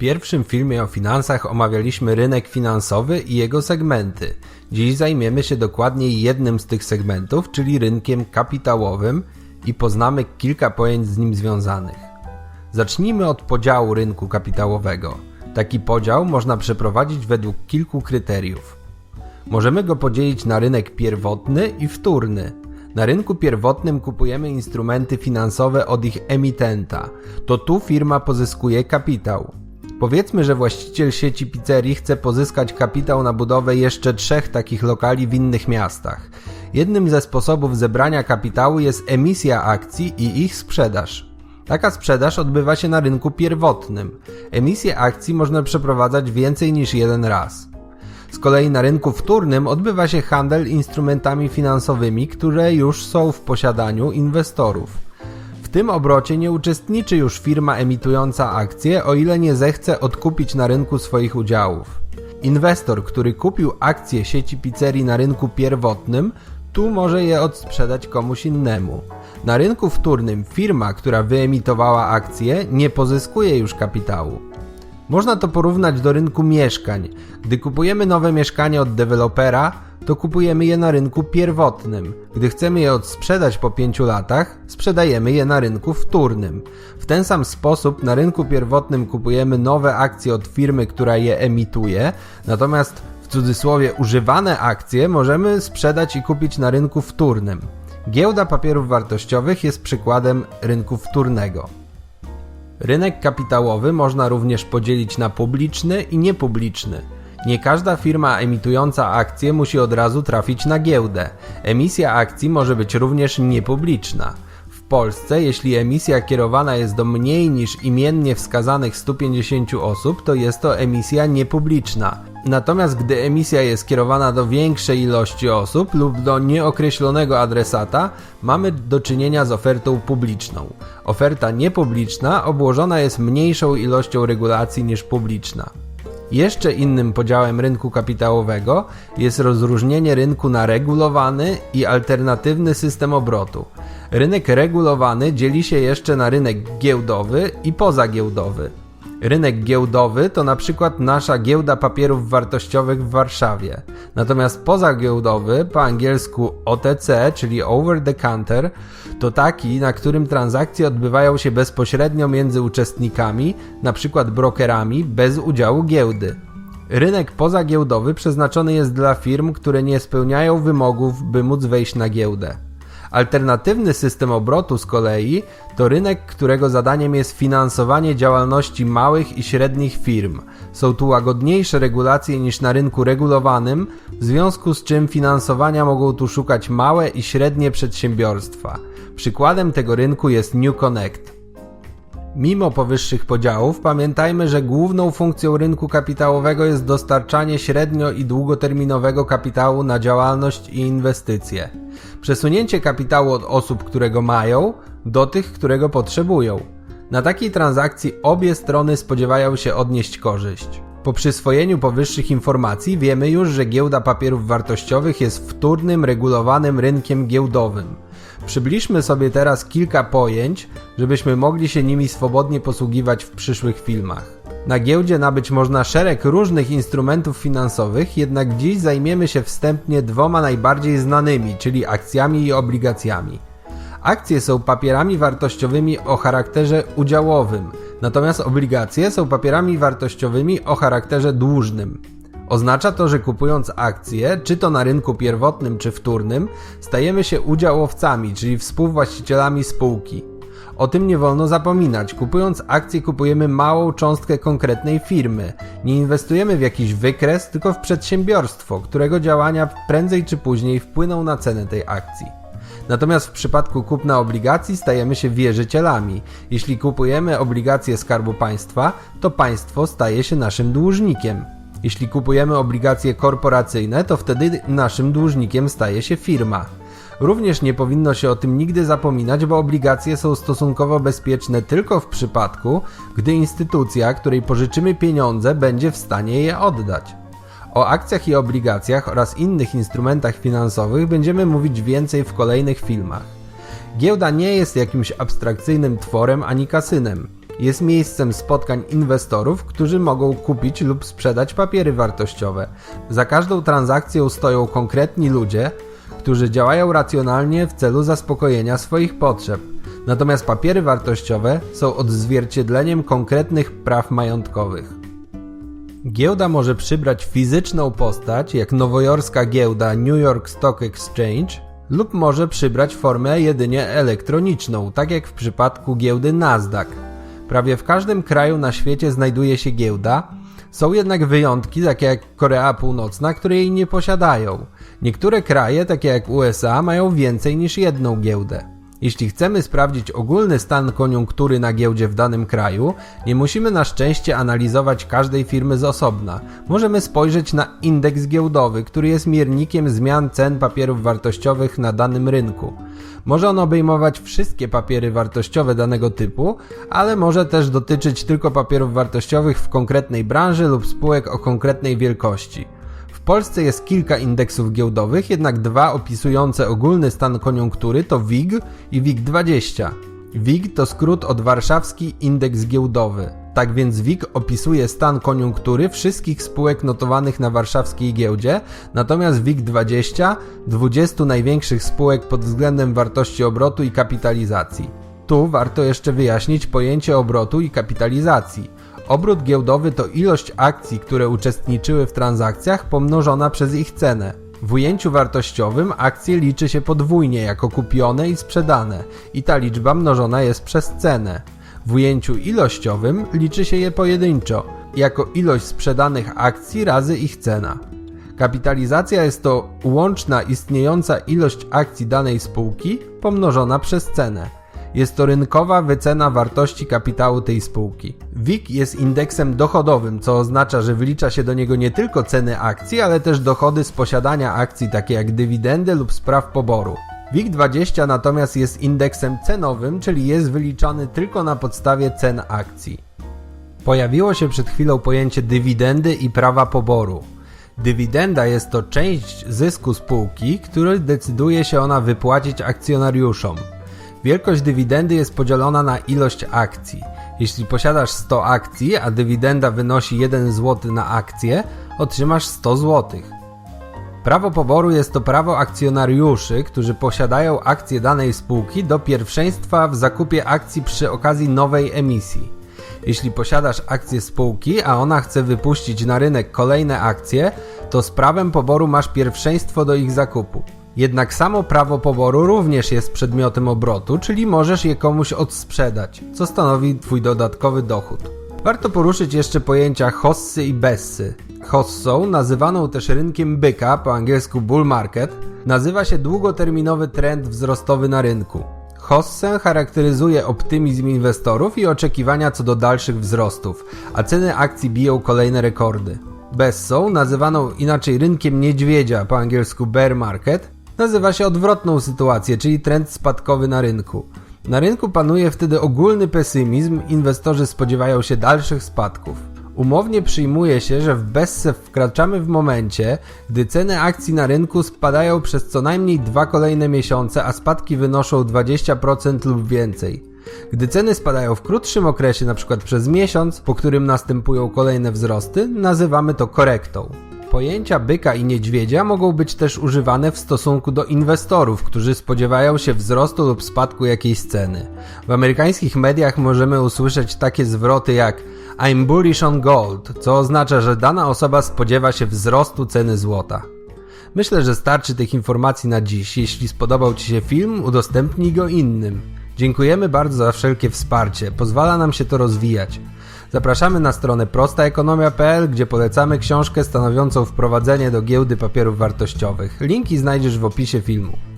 pierwszym filmie o finansach omawialiśmy rynek finansowy i jego segmenty. Dziś zajmiemy się dokładniej jednym z tych segmentów, czyli rynkiem kapitałowym i poznamy kilka pojęć z nim związanych. Zacznijmy od podziału rynku kapitałowego. Taki podział można przeprowadzić według kilku kryteriów. Możemy go podzielić na rynek pierwotny i wtórny. Na rynku pierwotnym kupujemy instrumenty finansowe od ich emitenta. To tu firma pozyskuje kapitał. Powiedzmy, że właściciel sieci pizzerii chce pozyskać kapitał na budowę jeszcze trzech takich lokali w innych miastach. Jednym ze sposobów zebrania kapitału jest emisja akcji i ich sprzedaż. Taka sprzedaż odbywa się na rynku pierwotnym. Emisję akcji można przeprowadzać więcej niż jeden raz. Z kolei na rynku wtórnym odbywa się handel instrumentami finansowymi, które już są w posiadaniu inwestorów. Tym obrocie nie uczestniczy już firma emitująca akcje, o ile nie zechce odkupić na rynku swoich udziałów. Inwestor, który kupił akcje sieci pizzerii na rynku pierwotnym, tu może je odsprzedać komuś innemu. Na rynku wtórnym firma, która wyemitowała akcje, nie pozyskuje już kapitału. Można to porównać do rynku mieszkań. Gdy kupujemy nowe mieszkanie od dewelopera, to kupujemy je na rynku pierwotnym. Gdy chcemy je odsprzedać po 5 latach, sprzedajemy je na rynku wtórnym. W ten sam sposób na rynku pierwotnym kupujemy nowe akcje od firmy, która je emituje, natomiast w cudzysłowie używane akcje możemy sprzedać i kupić na rynku wtórnym. Giełda papierów wartościowych jest przykładem rynku wtórnego. Rynek kapitałowy można również podzielić na publiczny i niepubliczny. Nie każda firma emitująca akcje musi od razu trafić na giełdę. Emisja akcji może być również niepubliczna. Polsce, jeśli emisja kierowana jest do mniej niż imiennie wskazanych 150 osób, to jest to emisja niepubliczna. Natomiast gdy emisja jest kierowana do większej ilości osób lub do nieokreślonego adresata, mamy do czynienia z ofertą publiczną. Oferta niepubliczna obłożona jest mniejszą ilością regulacji niż publiczna. Jeszcze innym podziałem rynku kapitałowego jest rozróżnienie rynku na regulowany i alternatywny system obrotu. Rynek regulowany dzieli się jeszcze na rynek giełdowy i pozagiełdowy. Rynek giełdowy to na przykład nasza giełda papierów wartościowych w Warszawie. Natomiast pozagiełdowy, po angielsku OTC, czyli over the counter, to taki, na którym transakcje odbywają się bezpośrednio między uczestnikami, na przykład brokerami, bez udziału giełdy. Rynek pozagiełdowy przeznaczony jest dla firm, które nie spełniają wymogów, by móc wejść na giełdę. Alternatywny system obrotu z kolei to rynek, którego zadaniem jest finansowanie działalności małych i średnich firm. Są tu łagodniejsze regulacje niż na rynku regulowanym, w związku z czym finansowania mogą tu szukać małe i średnie przedsiębiorstwa. Przykładem tego rynku jest New Connect. Mimo powyższych podziałów, pamiętajmy, że główną funkcją rynku kapitałowego jest dostarczanie średnio i długoterminowego kapitału na działalność i inwestycje. Przesunięcie kapitału od osób, które go mają, do tych, które go potrzebują. Na takiej transakcji obie strony spodziewają się odnieść korzyść. Po przyswojeniu powyższych informacji wiemy już, że giełda papierów wartościowych jest wtórnym, regulowanym rynkiem giełdowym. Przybliżmy sobie teraz kilka pojęć, żebyśmy mogli się nimi swobodnie posługiwać w przyszłych filmach. Na giełdzie nabyć można szereg różnych instrumentów finansowych, jednak dziś zajmiemy się wstępnie dwoma najbardziej znanymi, czyli akcjami i obligacjami. Akcje są papierami wartościowymi o charakterze udziałowym, natomiast obligacje są papierami wartościowymi o charakterze dłużnym. Oznacza to, że kupując akcje, czy to na rynku pierwotnym czy wtórnym, stajemy się udziałowcami, czyli współwłaścicielami spółki. O tym nie wolno zapominać. Kupując akcje, kupujemy małą cząstkę konkretnej firmy. Nie inwestujemy w jakiś wykres, tylko w przedsiębiorstwo, którego działania prędzej czy później wpłyną na cenę tej akcji. Natomiast w przypadku kupna obligacji stajemy się wierzycielami. Jeśli kupujemy obligacje Skarbu Państwa, to państwo staje się naszym dłużnikiem. Jeśli kupujemy obligacje korporacyjne, to wtedy naszym dłużnikiem staje się firma. Również nie powinno się o tym nigdy zapominać, bo obligacje są stosunkowo bezpieczne tylko w przypadku, gdy instytucja, której pożyczymy pieniądze, będzie w stanie je oddać. O akcjach i obligacjach oraz innych instrumentach finansowych będziemy mówić więcej w kolejnych filmach. Giełda nie jest jakimś abstrakcyjnym tworem ani kasynem. Jest miejscem spotkań inwestorów, którzy mogą kupić lub sprzedać papiery wartościowe. Za każdą transakcją stoją konkretni ludzie, którzy działają racjonalnie w celu zaspokojenia swoich potrzeb. Natomiast papiery wartościowe są odzwierciedleniem konkretnych praw majątkowych. Giełda może przybrać fizyczną postać, jak nowojorska giełda New York Stock Exchange, lub może przybrać formę jedynie elektroniczną, tak jak w przypadku giełdy Nasdaq. Prawie w każdym kraju na świecie znajduje się giełda, są jednak wyjątki, takie jak Korea Północna, które jej nie posiadają. Niektóre kraje, takie jak USA, mają więcej niż jedną giełdę. Jeśli chcemy sprawdzić ogólny stan koniunktury na giełdzie w danym kraju, nie musimy na szczęście analizować każdej firmy z osobna. Możemy spojrzeć na indeks giełdowy, który jest miernikiem zmian cen papierów wartościowych na danym rynku. Może on obejmować wszystkie papiery wartościowe danego typu, ale może też dotyczyć tylko papierów wartościowych w konkretnej branży lub spółek o konkretnej wielkości. W Polsce jest kilka indeksów giełdowych, jednak dwa opisujące ogólny stan koniunktury to WIG i WIG20. WIG to skrót od Warszawski Indeks Giełdowy. Tak więc WIG opisuje stan koniunktury wszystkich spółek notowanych na warszawskiej giełdzie, natomiast WIG20 20 największych spółek pod względem wartości obrotu i kapitalizacji. Tu warto jeszcze wyjaśnić pojęcie obrotu i kapitalizacji. Obrót giełdowy to ilość akcji, które uczestniczyły w transakcjach pomnożona przez ich cenę. W ujęciu wartościowym akcje liczy się podwójnie jako kupione i sprzedane i ta liczba mnożona jest przez cenę. W ujęciu ilościowym liczy się je pojedynczo, jako ilość sprzedanych akcji razy ich cena. Kapitalizacja jest to łączna istniejąca ilość akcji danej spółki pomnożona przez cenę. Jest to rynkowa wycena wartości kapitału tej spółki. WIG jest indeksem dochodowym, co oznacza, że wlicza się do niego nie tylko ceny akcji, ale też dochody z posiadania akcji, takie jak dywidendy lub spraw poboru. WIG20 natomiast jest indeksem cenowym, czyli jest wyliczany tylko na podstawie cen akcji. Pojawiło się przed chwilą pojęcie dywidendy i prawa poboru. Dywidenda jest to część zysku spółki, który decyduje się ona wypłacić akcjonariuszom. Wielkość dywidendy jest podzielona na ilość akcji. Jeśli posiadasz 100 akcji, a dywidenda wynosi 1 zł na akcję, otrzymasz 100 zł. Prawo poboru jest to prawo akcjonariuszy, którzy posiadają akcje danej spółki do pierwszeństwa w zakupie akcji przy okazji nowej emisji. Jeśli posiadasz akcje spółki, a ona chce wypuścić na rynek kolejne akcje, to z prawem poboru masz pierwszeństwo do ich zakupu. Jednak samo prawo poboru również jest przedmiotem obrotu, czyli możesz je komuś odsprzedać, co stanowi Twój dodatkowy dochód. Warto poruszyć jeszcze pojęcia hossy i bessy. Hossą, nazywaną też rynkiem byka, po angielsku bull market, nazywa się długoterminowy trend wzrostowy na rynku. Hossę charakteryzuje optymizm inwestorów i oczekiwania co do dalszych wzrostów, a ceny akcji biją kolejne rekordy. Bessą, nazywaną inaczej rynkiem niedźwiedzia, po angielsku bear market, nazywa się odwrotną sytuację, czyli trend spadkowy na rynku. Na rynku panuje wtedy ogólny pesymizm, inwestorzy spodziewają się dalszych spadków. Umownie przyjmuje się, że w Besse wkraczamy w momencie, gdy ceny akcji na rynku spadają przez co najmniej dwa kolejne miesiące, a spadki wynoszą 20% lub więcej. Gdy ceny spadają w krótszym okresie, np. przez miesiąc, po którym następują kolejne wzrosty, nazywamy to korektą. Pojęcia byka i niedźwiedzia mogą być też używane w stosunku do inwestorów, którzy spodziewają się wzrostu lub spadku jakiejś ceny. W amerykańskich mediach możemy usłyszeć takie zwroty jak I'm bullish on gold, co oznacza, że dana osoba spodziewa się wzrostu ceny złota. Myślę, że starczy tych informacji na dziś. Jeśli spodobał Ci się film, udostępnij go innym. Dziękujemy bardzo za wszelkie wsparcie, pozwala nam się to rozwijać. Zapraszamy na stronę prostaekonomia.pl, gdzie polecamy książkę stanowiącą wprowadzenie do giełdy papierów wartościowych. Linki znajdziesz w opisie filmu.